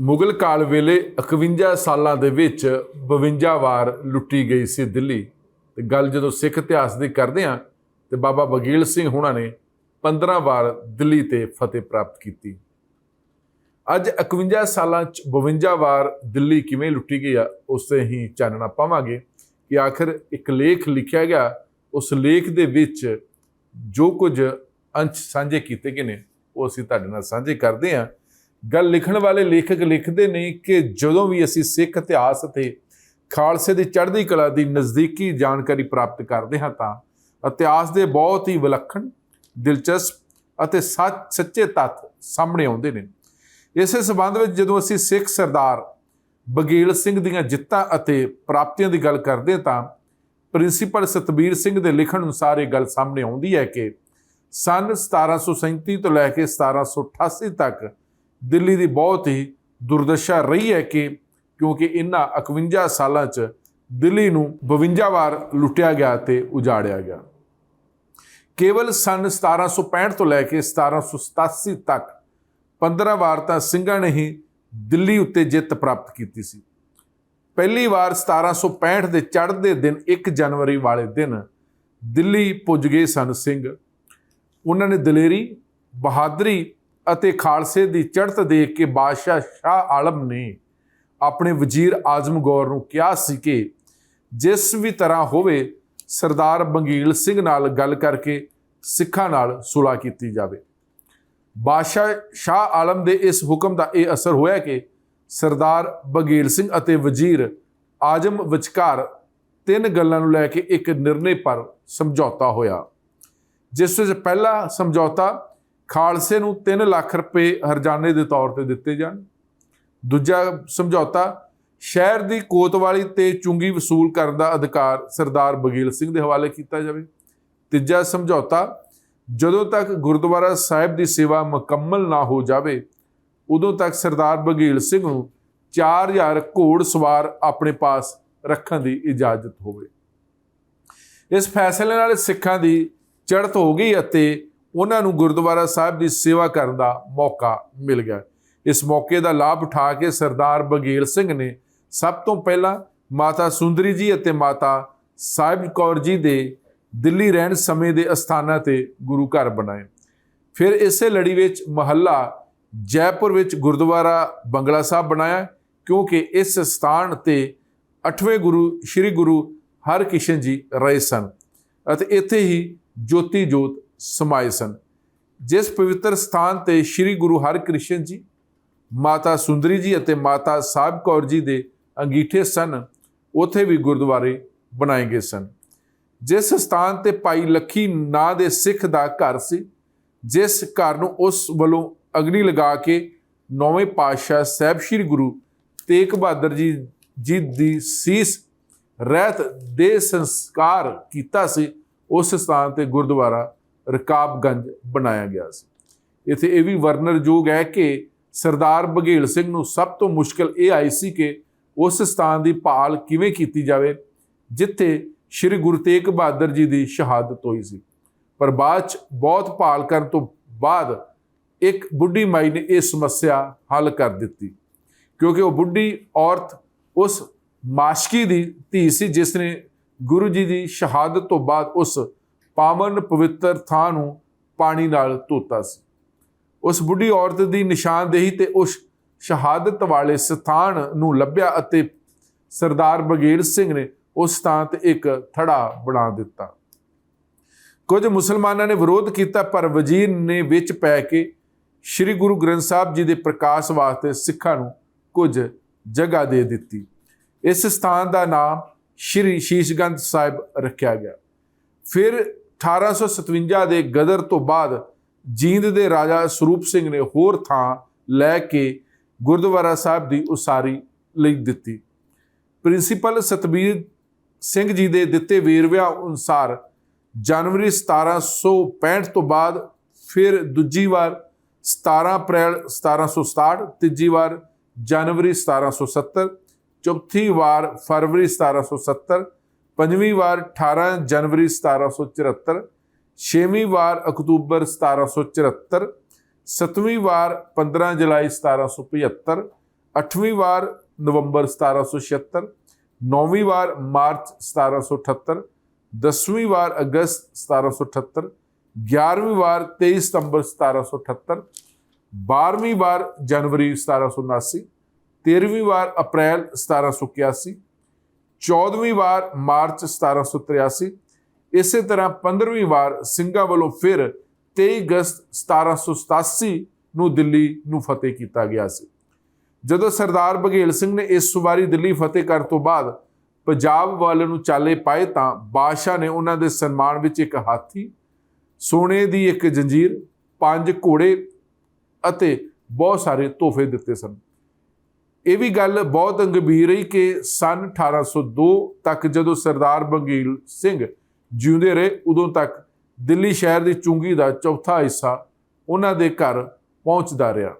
ਮੁਗਲ ਕਾਲ ਵੇਲੇ 51 ਸਾਲਾਂ ਦੇ ਵਿੱਚ 52 ਵਾਰ ਲੁੱਟੀ ਗਈ ਸੀ ਦਿੱਲੀ। ਤੇ ਗੱਲ ਜਦੋਂ ਸਿੱਖ ਇਤਿਹਾਸ ਦੀ ਕਰਦੇ ਆ ਤੇ ਬਾਬਾ ਬਗੀਲ ਸਿੰਘ ਹੁਣਾਂ ਨੇ 15 ਵਾਰ ਦਿੱਲੀ ਤੇ ਫਤਿਹ ਪ੍ਰਾਪਤ ਕੀਤੀ। ਅੱਜ 51 ਸਾਲਾਂ ਚ 52 ਵਾਰ ਦਿੱਲੀ ਕਿਵੇਂ ਲੁੱਟੀ ਗਈ ਆ, ਉਸ ਤੇ ਹੀ ਚਾਨਣਾ ਪਾਵਾਂਗੇ ਕਿ ਆਖਰ ਇੱਕ ਲੇਖ ਲਿਖਿਆ ਗਿਆ। ਉਸ ਲੇਖ ਦੇ ਵਿੱਚ ਜੋ ਕੁਝ ਅੰਸ਼ ਸਾਂਝੇ ਕੀਤੇ ਗਏ ਨੇ, ਉਹ ਅਸੀਂ ਤੁਹਾਡੇ ਨਾਲ ਸਾਂਝੇ ਕਰਦੇ ਹਾਂ। ਗੱਲ ਲਿਖਣ ਵਾਲੇ ਲੇਖਕ ਲਿਖਦੇ ਨੇ ਕਿ ਜਦੋਂ ਵੀ ਅਸੀਂ ਸਿੱਖ ਇਤਿਹਾਸ ਅਤੇ ਖਾਲਸੇ ਦੀ ਚੜ੍ਹਦੀ ਕਲਾ ਦੀ ਨਜ਼ਦੀਕੀ ਜਾਣਕਾਰੀ ਪ੍ਰਾਪਤ ਕਰਦੇ ਹਾਂ ਤਾਂ ਇਤਿਹਾਸ ਦੇ ਬਹੁਤ ਹੀ ਵਿਲੱਖਣ, ਦਿਲਚਸਪ ਅਤੇ ਸੱਚ, ਸੱਚੇ ਤੱਥ ਸਾਹਮਣੇ ਆਉਂਦੇ ਨੇ। ਇਸੇ ਸਬੰਧ ਵਿੱਚ ਜਦੋਂ ਅਸੀਂ ਸਿੱਖ ਸਰਦਾਰ ਬਗੀਲ ਸਿੰਘ ਦੀਆਂ ਜਿੱਤਾਂ ਅਤੇ ਪ੍ਰਾਪਤੀਆਂ ਦੀ ਗੱਲ ਕਰਦੇ ਤਾਂ ਪ੍ਰਿੰਸੀਪਲ ਸਤਬੀਰ ਸਿੰਘ ਦੇ ਲਿਖਣ ਅਨੁਸਾਰ ਇਹ ਗੱਲ ਸਾਹਮਣੇ ਆਉਂਦੀ ਹੈ ਕਿ ਸਨ 1737 ਤੋਂ ਲੈ ਕੇ 1788 ਤੱਕ ਦਿੱਲੀ ਦੀ ਬਹੁਤ ਹੀ ਦੁਰਦਸ਼ਾ ਰਹੀ ਹੈ ਕਿ ਕਿਉਂਕਿ ਇਹਨਾਂ 51 ਸਾਲਾਂ 'ਚ ਦਿੱਲੀ ਨੂੰ 52 ਵਾਰ ਲੁੱਟਿਆ ਗਿਆ ਤੇ ਉਜਾੜਿਆ ਗਿਆ। ਕੇਵਲ ਸਨ 1765 ਤੋਂ ਲੈ ਕੇ 1787 ਤੱਕ 15 ਵਾਰ ਤਾਂ ਸਿੰਘਾਂ ਨੇ ਹੀ ਦਿੱਲੀ ਉੱਤੇ ਜਿੱਤ ਪ੍ਰਾਪਤ ਕੀਤੀ ਸੀ। ਪਹਿਲੀ ਵਾਰ 1765 ਦੇ ਚੜ੍ਹਦੇ ਦਿਨ 1 ਜਨਵਰੀ ਵਾਲੇ ਦਿਨ ਦਿੱਲੀ ਪੁੱਜ ਗਏ ਸਨ ਸਿੰਘ। ਉਹਨਾਂ ਨੇ ਦਲੇਰੀ, ਬਹਾਦਰੀ ਅਤੇ ਖਾਲਸੇ ਦੀ ਚੜ੍ਹਤ ਦੇਖ ਕੇ ਬਾਦਸ਼ਾਹ ਸ਼ਾਹ ਆਲਮ ਨੇ ਆਪਣੇ ਵਜ਼ੀਰ ਆਜ਼ਮ ਗੌਰ ਨੂੰ ਕਿਹਾ ਸੀ ਕਿ ਜਿਸ ਵੀ ਤਰ੍ਹਾਂ ਹੋਵੇ, ਸਰਦਾਰ ਬੰਗੀਲ ਸਿੰਘ ਨਾਲ ਗੱਲ ਕਰਕੇ ਸਿੱਖਾਂ ਨਾਲ ਸੁਲਾ ਕੀਤੀ ਜਾਵੇ। ਬਾਦਸ਼ਾਹ ਸ਼ਾਹ ਆਲਮ ਦੇ ਇਸ ਹੁਕਮ ਦਾ ਇਹ ਅਸਰ ਹੋਇਆ ਕਿ ਸਰਦਾਰ ਬਗੀਲ ਸਿੰਘ ਅਤੇ ਵਜ਼ੀਰ ਆਜ਼ਮ ਵਿਚਕਾਰ ਤਿੰਨ ਗੱਲਾਂ ਨੂੰ ਲੈ ਕੇ ਇੱਕ ਨਿਰਣੇ ਪਰ ਸਮਝੌਤਾ ਹੋਇਆ, ਜਿਸ ਵਿੱਚ ਪਹਿਲਾ ਸਮਝੌਤਾ ਖਾਲਸੇ ਨੂੰ 3 ਲੱਖ ਰੁਪਏ ਹਰਜਾਨੇ ਦੇ ਤੌਰ ਤੇ ਦਿੱਤੇ ਜਾਣ। ਦੂਜਾ ਸਮਝੌਤਾ, ਸ਼ਹਿਰ ਦੀ ਕੋਤਵਾਲੀ ਤੇ ਚੁੰਗੀ ਵਸੂਲ ਕਰਨ ਦਾ ਅਧਿਕਾਰ ਸਰਦਾਰ ਬਗੀਲ ਸਿੰਘ ਦੇ ਹਵਾਲੇ ਕੀਤਾ ਜਾਵੇ। ਤੀਜਾ ਸਮਝੌਤਾ, ਜਦੋਂ ਤੱਕ ਗੁਰਦੁਆਰਾ ਸਾਹਿਬ ਦੀ ਸੇਵਾ ਮੁਕੰਮਲ ਨਾ ਹੋ ਜਾਵੇ, ਉਦੋਂ ਤੱਕ ਸਰਦਾਰ ਬਗੀਲ ਸਿੰਘ ਨੂੰ 4000 ਘੋੜ ਸਵਾਰ ਆਪਣੇ ਪਾਸ ਰੱਖਣ ਦੀ ਇਜਾਜ਼ਤ ਹੋਵੇ। ਇਸ ਫੈਸਲੇ ਨਾਲ ਸਿੱਖਾਂ ਦੀ ਚੜ੍ਹਤ ਹੋ ਗਈ ਅਤੇ ਉਹਨਾਂ ਨੂੰ ਗੁਰਦੁਆਰਾ ਸਾਹਿਬ ਦੀ ਸੇਵਾ ਕਰਨ ਦਾ ਮੌਕਾ ਮਿਲ ਗਿਆ। ਇਸ ਮੌਕੇ ਦਾ ਲਾਭ ਉਠਾ ਕੇ ਸਰਦਾਰ ਬਗੀਲ ਸਿੰਘ ਨੇ ਸਭ ਤੋਂ ਪਹਿਲਾਂ ਮਾਤਾ ਸੁੰਦਰੀ ਜੀ ਅਤੇ ਮਾਤਾ ਸਾਹਿਬ ਕੌਰ ਜੀ ਦੇ ਦਿੱਲੀ ਰਹਿਣ ਸਮੇਂ ਦੇ ਅਸਥਾਨਾਂ ਤੇ ਗੁਰੂ ਘਰ ਬਣਾਏ। ਫਿਰ ਇਸੇ ਲੜੀ ਵਿੱਚ ਮਹੱਲਾ ਜੈਪੁਰ ਵਿੱਚ ਗੁਰਦੁਆਰਾ ਬੰਗਲਾ ਸਾਹਿਬ ਬਣਾਇਆ, ਕਿਉਂਕਿ ਇਸ ਸਥਾਨ ਤੇ 8ਵੇਂ ਗੁਰੂ, ਸ੍ਰੀ ਗੁਰੂ ਹਰਕ੍ਰਿਸ਼ਨ ਜੀ ਰਹੇ ਸਨ ਅਤੇ ਇੱਥੇ ਹੀ ਜੋਤੀ ਜੋਤ ਸਮਾਏ ਸਨ। ਜਿਸ ਪਵਿੱਤਰ ਸਥਾਨ ਤੇ ਸ੍ਰੀ ਗੁਰੂ ਹਰਿਕ੍ਰਿਸ਼ਨ ਜੀ, ਮਾਤਾ ਸੁੰਦਰੀ ਜੀ ਅਤੇ ਮਾਤਾ ਸਾਹਿਬ ਕੌਰ ਜੀ ਦੇ ਅੰਗੀਠੇ ਸਨ, ਉਥੇ ਵੀ ਗੁਰਦੁਆਰੇ ਬਣਾਏ ਗਏ ਸਨ। ਜਿਸ ਸਥਾਨ ਤੇ ਭਾਈ ਲੱਖੀ ਨਾਂ ਦੇ ਸਿੱਖ ਦਾ ਘਰ ਸੀ, ਜਿਸ ਘਰ ਨੂੰ ਉਸ ਵੱਲੋਂ ਅਗਨੀ ਲਗਾ ਕੇ ਨੌਵੇਂ ਪਾਤਸ਼ਾਹ ਸਾਹਿਬ ਸ੍ਰੀ ਗੁਰੂ ਤੇਗ ਬਹਾਦਰ ਜੀ ਜੀ ਦੀ ਸੀਸ, ਰਹਿਤ ਦੇ ਸੰਸਕਾਰ ਕੀਤਾ ਸੀ, ਉਸ ਸਥਾਨ ਤੇ ਗੁਰਦੁਆਰਾ ਰਕਾਬਗੰਜ ਬਣਾਇਆ ਗਿਆ ਸੀ। ਇਥੇ ਇਹ ਵੀ ਵਰਨਰਯੋਗ ਹੈ ਕਿ ਸਰਦਾਰ ਬਘੇਲ ਸਿੰਘ ਨੂੰ ਸਭ ਤੋਂ ਮੁਸ਼ਕਲ ਇਹ ਆਈ ਸੀ ਕਿ ਉਸ ਸਥਾਨ ਦੀ ਭਾਲ ਕਿਵੇਂ ਕੀਤੀ ਜਾਵੇ, ਜਿੱਥੇ ਸ੍ਰੀ ਗੁਰੂ ਤੇਗ ਬਹਾਦਰ ਜੀ ਦੀ ਸ਼ਹਾਦਤ ਹੋਈ ਸੀ। ਪਰ ਬਾਅਦ ਚ ਬਹੁਤ ਭਾਲ ਕਰਨ ਤੋਂ ਬਾਅਦ ਇੱਕ ਬੁੱਢੀ ਮਾਈ ਨੇ ਇਹ ਸਮੱਸਿਆ ਹੱਲ ਕਰ ਦਿੱਤੀ, ਕਿਉਂਕਿ ਉਹ ਬੁੱਢੀ ਔਰਤ ਉਸ ਮਾਸ਼ਕੀ ਦੀ ਧੀ ਸੀ, ਜਿਸ ਨੇ ਗੁਰੂ ਜੀ ਦੀ ਸ਼ਹਾਦਤ ਤੋਂ ਬਾਅਦ ਉਸ ਪਾਵਨ ਪਵਿੱਤਰ ਥਾਂ ਨੂੰ ਪਾਣੀ ਨਾਲ ਧੋਤਾ ਸੀ। ਉਸ ਬੁੱਢੀ ਔਰਤ ਦੀ ਨਿਸ਼ਾਨਦੇਹੀ ਤੇ ਉਸ ਸ਼ਹਾਦਤ ਵਾਲੇ ਸਥਾਨ ਨੂੰ ਲੱਭਿਆ ਅਤੇ ਸਰਦਾਰ ਬਗੇਲ ਸਿੰਘ ਨੇ ਉਸ ਸਥਾਨ ਤੇ ਇੱਕ ਥੜਾ ਬਣਾ ਦਿੱਤਾ। ਕੁਝ ਮੁਸਲਮਾਨਾਂ ਨੇ ਵਿਰੋਧ ਕੀਤਾ, ਪਰ ਵਜ਼ੀਰ ਨੇ ਵਿੱਚ ਪੈ ਕੇ ਸ੍ਰੀ ਗੁਰੂ ਗ੍ਰੰਥ ਸਾਹਿਬ ਜੀ ਦੇ ਪ੍ਰਕਾਸ਼ ਵਾਸਤੇ ਸਿੱਖਾਂ ਨੂੰ ਕੁਝ ਜਗ੍ਹਾ ਦੇ ਦਿੱਤੀ। ਇਸ ਸਥਾਨ ਦਾ ਨਾਮ ਸ਼੍ਰੀ ਸ਼ੀਸ਼ਗੰਜ ਸਾਹਿਬ ਰੱਖਿਆ ਗਿਆ। ਫਿਰ 1857 ਦੇ ਗਦਰ ਤੋਂ ਬਾਅਦ ਜੀਂਦ ਦੇ ਰਾਜਾ ਸਰੂਪ ਸਿੰਘ ਨੇ ਹੋਰ ਥਾਂ ਲੈ ਕੇ ਗੁਰਦੁਆਰਾ ਸਾਹਿਬ ਦੀ ਉਸਾਰੀ ਲਈ ਦਿੱਤੀ। ਪ੍ਰਿੰਸੀਪਲ ਸਤਬੀਰ ਸਿੰਘ ਜੀ ਦੇ ਦਿੱਤੇ ਵੇਰਵਿਆਂ ਅਨੁਸਾਰ ਜਨਵਰੀ 1765 ਤੋਂ ਬਾਅਦ ਫਿਰ ਦੂਜੀ ਵਾਰ 17 ਅਪ੍ਰੈਲ 1767 ਤੀਜੀ ਵਾਰ ਜਨਵਰੀ 1770 ਚੌਥੀ ਵਾਰ ਫਰਵਰੀ 1770 ਪੰਜਵੀਂ ਵਾਰ 18 ਜਨਵਰੀ 1774 ਛੇਵੀਂ ਵਾਰ ਅਕਤੂਬਰ 1774 ਸੱਤਵੀਂ ਵਾਰ 15 ਜੁਲਾਈ 1775 8ਵੀਂ ਵਾਰ ਨਵੰਬਰ 1776 9ਵੀਂ ਵਾਰ ਮਾਰਚ 1778 10ਵੀਂ ਵਾਰ ਅਗਸਤ 1778 11ਵੀਂ ਵਾਰ 23 ਸਤੰਬਰ 1778 12ਵੀਂ ਵਾਰ ਜਨਵਰੀ 1779 13ਵੀਂ ਵਾਰ ਅਪ੍ਰੈਲ 1781 14ਵੀਂ ਵਾਰ ਮਾਰਚ 1783 ਇਸੇ ਤਰ੍ਹਾਂ 15ਵੀਂ ਵਾਰ ਸਿੰਘਾਂ ਵੱਲੋਂ ਫਿਰ 23 ਅਗਸਤ 1787 ਨੂੰ ਦਿੱਲੀ ਨੂੰ ਫਤਿਹ ਕੀਤਾ ਗਿਆ ਸੀ। ਜਦੋਂ ਸਰਦਾਰ ਬਘੇਲ ਸਿੰਘ ਨੇ ਇਸ ਵਾਰੀ ਦਿੱਲੀ ਫਤਿਹ ਕਰਨ ਤੋਂ ਬਾਅਦ ਪੰਜਾਬ ਵੱਲ ਨੂੰ ਚਾਲੇ ਪਾਏ ਤਾਂ ਬਾਦਸ਼ਾਹ ਨੇ ਉਹਨਾਂ ਦੇ ਸਨਮਾਨ ਵਿੱਚ ਇੱਕ ਹਾਥੀ, ਸੋਨੇ ਦੀ ਇੱਕ ਜੰਜੀਰ, ਪੰਜ ਘੋੜੇ ਅਤੇ ਬਹੁਤ ਸਾਰੇ ਤੋਹਫੇ ਦਿੱਤੇ ਸਨ। ਇਹ ਵੀ ਗੱਲ ਬਹੁਤ ਗੰਭੀਰ ਰਹੀ ਕਿ ਸਨ 1802 ਤੱਕ ਜਦੋਂ ਸਰਦਾਰ ਬੰਗੀਲ ਸਿੰਘ ਜਿਉਂਦੇ ਰਹੇ, ਉਦੋਂ ਤੱਕ ਦਿੱਲੀ ਸ਼ਹਿਰ ਦੀ ਚੁੰਗੀ ਦਾ ਚੌਥਾ ਹਿੱਸਾ ਉਹਨਾਂ ਦੇ ਘਰ ਪਹੁੰਚਦਾ ਰਿਹਾ।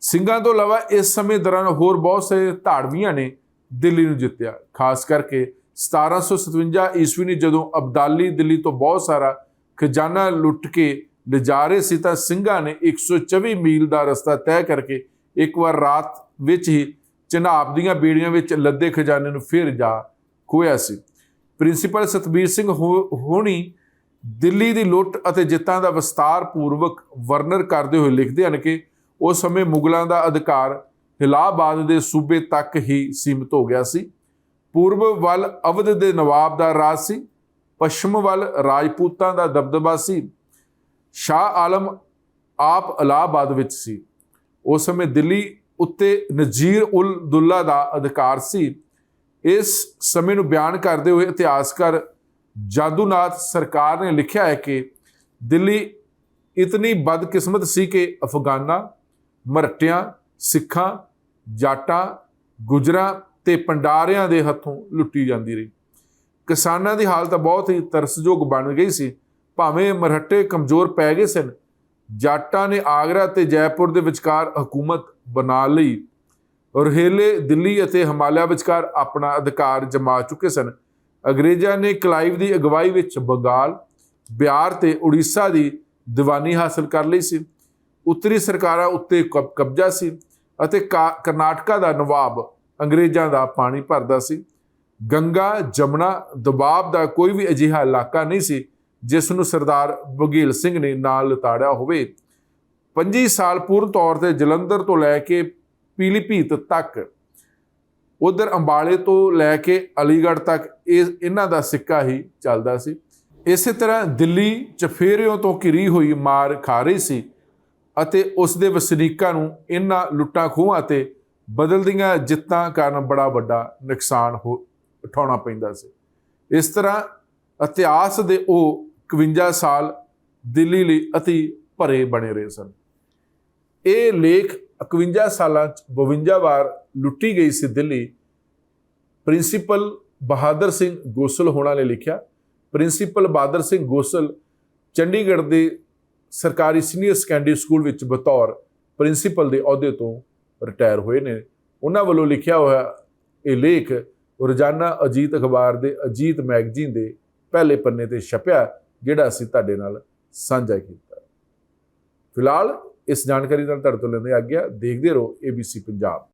ਸਿੰਘਾਂ ਤੋਂ ਇਲਾਵਾ ਇਸ ਸਮੇਂ ਦੌਰਾਨ ਹੋਰ ਬਹੁਤ ਸਾਰੇ ਧਾੜਵੀਆਂ ਨੇ ਦਿੱਲੀ ਨੂੰ ਜਿੱਤਿਆ। ਖਾਸ ਕਰਕੇ 1757 ਈਸਵੀ ਨੂੰ ਜਦੋਂ ਅਬਦਾਲੀ ਦਿੱਲੀ ਤੋਂ ਬਹੁਤ ਸਾਰਾ ਖਜ਼ਾਨਾ ਲੁੱਟ ਕੇ ਲਿਜਾ ਰਹੇ ਸੀ ਤਾਂ ਸਿੰਘਾਂ ਨੇ 124 ਮੀਲ ਦਾ ਰਸਤਾ ਤੈਅ ਕਰਕੇ ਇੱਕ ਵਾਰ ਰਾਤ ਵਿੱਚ ਹੀ ਚਨਾਬ ਦੀਆਂ ਬੇੜੀਆਂ ਵਿੱਚ ਲੱਦੇ ਖਜ਼ਾਨੇ ਨੂੰ ਫਿਰ ਜਾ ਖੋਇਆ ਸੀ। ਪ੍ਰਿੰਸੀਪਲ ਸਤਬੀਰ ਸਿੰਘ ਹੋਣੀ ਦਿੱਲੀ ਦੀ ਲੁੱਟ ਅਤੇ ਜਿੱਤਾਂ ਦਾ ਵਿਸਤਾਰ ਪੂਰਵਕ ਵਰਣਨ ਕਰਦੇ ਹੋਏ ਲਿਖਦੇ ਹਨ ਕਿ ਉਸ ਸਮੇਂ ਮੁਗਲਾਂ ਦਾ ਅਧਿਕਾਰ ਇਲਾਹਾਬਾਦ ਦੇ ਸੂਬੇ ਤੱਕ ਹੀ ਸੀਮਿਤ ਹੋ ਗਿਆ ਸੀ। ਪੂਰਬ ਵੱਲ ਅਵਧ ਦੇ ਨਵਾਬ ਦਾ ਰਾਜ ਸੀ, ਪੱਛਮ ਵੱਲ ਰਾਜਪੂਤਾਂ ਦਾ ਦਬਦਬਾ ਸੀ, ਸ਼ਾਹ ਆਲਮ ਆਪ ਇਲਾਹਾਬਾਦ ਵਿੱਚ ਸੀ। ਉਸ ਸਮੇਂ ਦਿੱਲੀ ਉੱਤੇ ਨਜੀਰ ਉਲ ਦੁੱਲਾ ਦਾ ਅਧਿਕਾਰ ਸੀ। ਇਸ ਸਮੇਂ ਨੂੰ ਬਿਆਨ ਕਰਦੇ ਹੋਏ ਇਤਿਹਾਸਕਾਰ ਜਾਦੂਨਾਥ ਸਰਕਾਰ ਨੇ ਲਿਖਿਆ ਹੈ ਕਿ ਦਿੱਲੀ ਇਤਨੀ ਬਦਕਿਸਮਤ ਸੀ ਕਿ ਅਫਗਾਨਾਂ, ਮਰਟਿਆਂ, ਸਿੱਖਾਂ, ਜਾਟਾਂ, ਗੁਜਰਾਂ ਤੇ ਪੰਡਾਰਿਆਂ ਦੇ ਹੱਥੋਂ ਲੁੱਟੀ ਜਾਂਦੀ ਰਹੀ। ਕਿਸਾਨਾਂ ਦੀ ਹਾਲਤ ਬਹੁਤ ਹੀ ਤਰਸਯੋਗ ਬਣ ਗਈ ਸੀ। ਭਾਵੇਂ ਮਰਹੱਟੇ ਕਮਜ਼ੋਰ ਪੈ ਗਏ ਸਨ ਜਾਟਾਂ ਨੇ ਆਗਰਾ ਤੇ ਜੈਪੁਰ ਦੇ ਵਿਚਕਾਰ ਹਕੂਮਤ ਬਣਾ ਲਈ। ਰੋਹੇਲੇ, ਦਿੱਲੀ ਅਤੇ ਹਿਮਾਲਿਆ ਵਿਚਕਾਰ ਆਪਣਾ ਅਧਿਕਾਰ ਜਮਾ ਚੁੱਕੇ ਸਨ। ਅੰਗਰੇਜ਼ਾਂ ਨੇ ਕਲਾਈਵ ਦੀ ਅਗਵਾਈ ਵਿੱਚ ਬੰਗਾਲ, ਬਿਹਾਰ ਤੇ ਉੜੀਸਾ ਦੀ ਦੀਵਾਨੀ ਹਾਸਲ ਕਰ ਲਈ ਸੀ। ਉੱਤਰੀ ਸਰਕਾਰਾਂ ਉੱਤੇ ਕਬ- ਕਬਜ਼ਾ ਸੀ ਅਤੇ ਕਾ- ਕਰਨਾਟਕਾ ਦਾ ਨਵਾਬ ਅੰਗਰੇਜ਼ਾਂ ਦਾ ਪਾਣੀ ਭਰਦਾ ਸੀ। ਗੰਗਾ, ਜਮਨਾ ਦਬਾਬ ਦਾ ਕੋਈ ਵੀ ਅਜਿਹਾ ਇਲਾਕਾ ਨਹੀਂ ਸੀ ਜਿਸ ਨੂੰ ਸਰਦਾਰ ਬਘੇਲ ਸਿੰਘ ਨੇ ਨਾਲ ਲਤਾੜਿਆ ਹੋਵੇ। 25 ਸਾਲ ਪੂਰਨ ਤੌਰ ਤੇ ਜਲੰਧਰ ਤੋਂ ਲੈ ਕੇ ਪੀਲੀਭੀਤ ਤੱਕ, ਉਧਰ ਅੰਬਾਲੇ ਤੋਂ ਲੈ ਕੇ ਅਲੀਗੜ੍ਹ ਤੱਕ ਇਹ ਇਹਨਾਂ ਦਾ ਸਿੱਕਾ ਹੀ ਚੱਲਦਾ ਸੀ। ਇਸੇ ਤਰ੍ਹਾਂ ਦਿੱਲੀ ਚਫੇਰਿਆਂ ਤੋਂ ਘਿਰੀ ਹੋਈ ਮਾਰ ਖਾ ਰਹੀ ਸੀ ਅਤੇ ਉਸ ਦੇ ਵਸਨੀਕਾਂ ਨੂੰ ਇਹਨਾਂ ਲੁੱਟਾਂ ਖੋਹਾਂ 'ਤੇ ਬਦਲਦੀਆਂ ਜਿੱਤਾਂ ਕਾਰਨ ਬੜਾ ਵੱਡਾ ਨੁਕਸਾਨ ਹੋ, ਉਠਾਉਣਾ ਪੈਂਦਾ ਸੀ। ਇਸ ਤਰ੍ਹਾਂ ਇਤਿਹਾਸ ਦੇ ਉਹ 51 ਸਾਲ ਦਿੱਲੀ ਲਈ ਅਤੀ ਭਰੇ ਬਣੇ ਰਹੇ ਸਨ। ਇਹ ਲੇਖ 51 ਸਾਲਾਂ ਚ 52 ਵਾਰ ਲੁੱਟੀ ਗਈ ਸੀ ਦਿੱਲੀ। ਪ੍ਰਿੰਸੀਪਲ ਬਹਾਦਰ ਸਿੰਘ ਗੋਸਲ ਹੋਣਾ ਨੇ ਲਿਖਿਆ। ਪ੍ਰਿੰਸੀਪਲ ਬਹਾਦਰ ਸਿੰਘ ਗੋਸਲ ਚੰਡੀਗੜ੍ਹ ਦੇ ਸਰਕਾਰੀ ਸੀਨੀਅਰ ਸੈਕੰਡਰੀ ਸਕੂਲ ਵਿੱਚ ਬਤੌਰ ਪ੍ਰਿੰਸੀਪਲ ਦੇ ਅਹੁਦੇ ਤੋਂ ਰਿਟਾਇਰ ਹੋਏ ਨੇ। ਉਹਨਾਂ ਵੱਲੋਂ ਲਿਖਿਆ ਹੋਇਆ ਇਹ ਲੇਖ ਰੋਜ਼ਾਨਾ ਅਜੀਤ ਅਖਬਾਰ ਦੇ ਅਜੀਤ ਮੈਗਜ਼ੀਨ ਦੇ ਪਹਿਲੇ ਪੰਨੇ ਤੇ ਛਪਿਆ। ਜਿਹੜਾ ਅਸੀਂ ਤੁਹਾਡੇ ਨਾਲ ਸਾਂਝਾ ਕੀਤਾ। ਫਿਲਹਾਲ ਇਸ ਜਾਣਕਾਰੀ ਨਾਲ ਤੁਹਾਡੇ ਤੋਂ ਲੈਂਦੇ ਆ ਗਿਆ ਦੇਖਦੇ ਰਹੋ ABC ਪੰਜਾਬ।